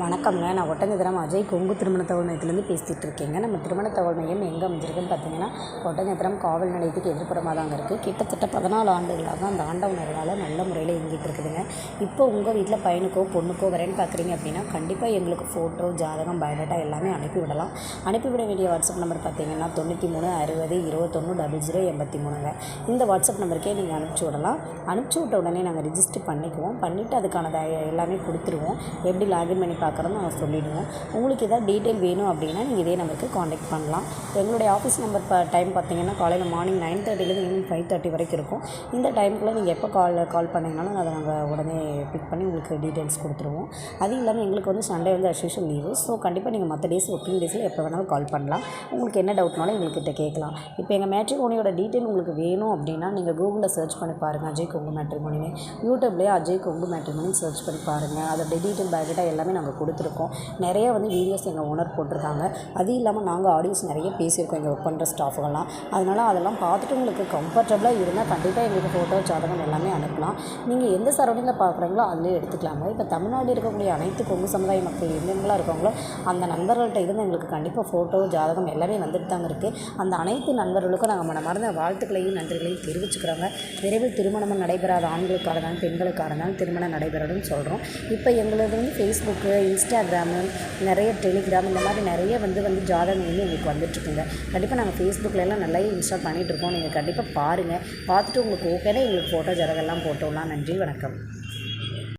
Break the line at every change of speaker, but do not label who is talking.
வணக்கம்ங்க. நான் ஒட்டஞ்சத்திரம் அஜய் கொங்கு திருமண தகவல் மையத்துலேருந்து பேசிகிட்டு இருக்கேங்க. நம்ம திருமண தகவல் மையம் எங்கே அமைஞ்சிருக்குன்னு பார்த்தீங்கன்னா ஒட்டஞ்சத்திரம் காவல் நிலையத்துக்கு எதிர்ப்புறமாக தாங்க இருக்குது கிட்டத்தட்ட பதினாலு ஆண்டுகளாக அந்த ஆண்டவனர்களால் நல்ல முறையில் இயங்கிட்டு இருக்குதுங்க. இப்போ உங்கள் வீட்டில் பையனுக்கோ பொண்ணுக்கோ வரேன்னு பார்க்குறீங்க அப்படின்னா கண்டிப்பாக எங்களுக்கு ஃபோட்டோ ஜாதகம் பயோடேட்டா எல்லாமே அனுப்பி விடலாம். அனுப்பிவிட வேண்டிய வாட்ஸ்அப் நம்பர் பார்த்தீங்கன்னா தொண்ணூற்றி மூணு அறுபது இருபத்தொன்று டபுள் ஜீரோ எண்பத்தி மூணுங்க. இந்த வாட்ஸ்அப் நம்பருக்கே நீங்கள் அனுப்பிச்சி விடலாம். அனுப்பிச்சி விட்ட உடனே நாங்கள் ரிஜிஸ்டர் பண்ணிக்குவோம். பண்ணிவிட்டு அதுக்கான எல்லாமே கொடுத்துருவோம். எப்படி லாகின் பண்ணி பார்க்குறோன்னு நாங்கள் சொல்லிவிடுவோம் உங்களுக்கு எதாவது டீட்டெயில் வேணும் அப்படின்னா நீங்கள் இதே நம்பருக்கு காண்டாக்ட் பண்ணலாம். எங்களுடைய ஆஃபீஸ் நம்பர் இப்போ டைம் பார்த்தீங்கன்னா காலையில் மார்னிங் நைன் தேர்ட்டிலேருந்து ஈவினிங் ஃபைவ் தேர்ட்டி வரைக்கும் இருக்கும். இந்த டைமுக்குள்ளே நீங்கள் எப்போ கால் கால் பண்ணிங்கனாலும் அதை நாங்கள் உடனே பிக் பண்ணி உங்களுக்கு டீட்டெயில்ஸ் கொடுத்துருவோம். அதுவும் இல்லாமல் எங்களுக்கு வந்து சண்டே வந்து அஸ்யூஷுவல் லீவு ஸோ கண்டிப்பாக நீங்கள் மற்ற டேஸ் ஒர்க்கிங் டேஸில் எப்போ வேணாலும் கால் பண்ணலாம். உங்களுக்கு என்ன டவுட்னாலும் எங்கள்கிட்ட கேட்கலாம். இப்போ எங்கள் மேட்ரிமோனியோட டீட்டெயில் உங்களுக்கு வேணும் அப்படின்னா நீங்கள் கூகுளில் சர்ச் பண்ணி பாருங்கள் அஜய் கொங்கு மேட்ரிமோனின்னு யூடியூப்லேயே அஜய் கொங்கு மேட்ரிமோனி சர்ச் பண்ணி பாருங்கள் அதோட டீட்டெயில் பேக்கெட்டாக எல்லாமே நாங்கள் கொடுத்துருக்கோம். நிறைய வந்து வீடியோஸ் எங்கள் ஓனர் போட்டிருக்காங்க. அது இல்லாமல் நாங்கள் ஆடியோஸ் நிறைய பேசியிருக்கோம் இங்கே ஒர்க் பண்ணுற ஸ்டாஃபுகள்லாம் அதனால் அதெல்லாம் பார்த்துட்டு உங்களுக்கு கம்ஃபர்டபுளாக இருந்தால் கண்டிப்பாக எங்களுக்கு ஃபோட்டோ ஜாதகம் எல்லாமே அனுப்பலாம். நீங்கள் எந்த சரௌண்டிங்கில் பார்க்குறீங்களோ அதிலே எடுத்துக்கலாங்க. இப்போ தமிழ்நாடு இருக்கக்கூடிய அனைத்து கொங்கு சமுதாய மக்கள் எங்கெங்கெல்லாம் இருக்காங்களோ அந்த நண்பர்கள்ட்ட இருந்து எங்களுக்கு கண்டிப்பாக ஃபோட்டோ ஜாதகம் எல்லாமே வந்துட்டு தாங்க இருக்குது அந்த அனைத்து நண்பர்களுக்கும் நாங்கள் மனமார்ந்த வாழ்த்துக்களையும் நன்றிகளையும் தெரிவிச்சுக்கிறோங்க. விரைவில் திருமணம் நடைபெறாத ஆண்களுக்காக இருந்தாலும் பெண்களுக்காக இருந்தாலும் திருமணம் நடைபெறணும்னு சொல்கிறோம் இப்போ எங்களது வந்து ஃபேஸ்புக்கு இன்ஸ்டாகிராமு நிறைய டெலிகிராம் இந்த மாதிரி நிறைய வந்து வந்து ஜாதகம் வந்து எங்களுக்கு வந்துட்டுருக்குங்க. கண்டிப்பாக நாங்கள் ஃபேஸ்புக்கில் எல்லாம் நல்லா இன்ஸ்டால் பண்ணிகிட்ருக்கோம் நீங்கள் கண்டிப்பாக பாருங்கள் பார்த்துட்டு உங்களுக்கு ஓகேனா எங்களுக்கு ஃபோட்டோ ஜாதகம் எல்லாம் போட்டோம்லாம் நன்றி வணக்கம்.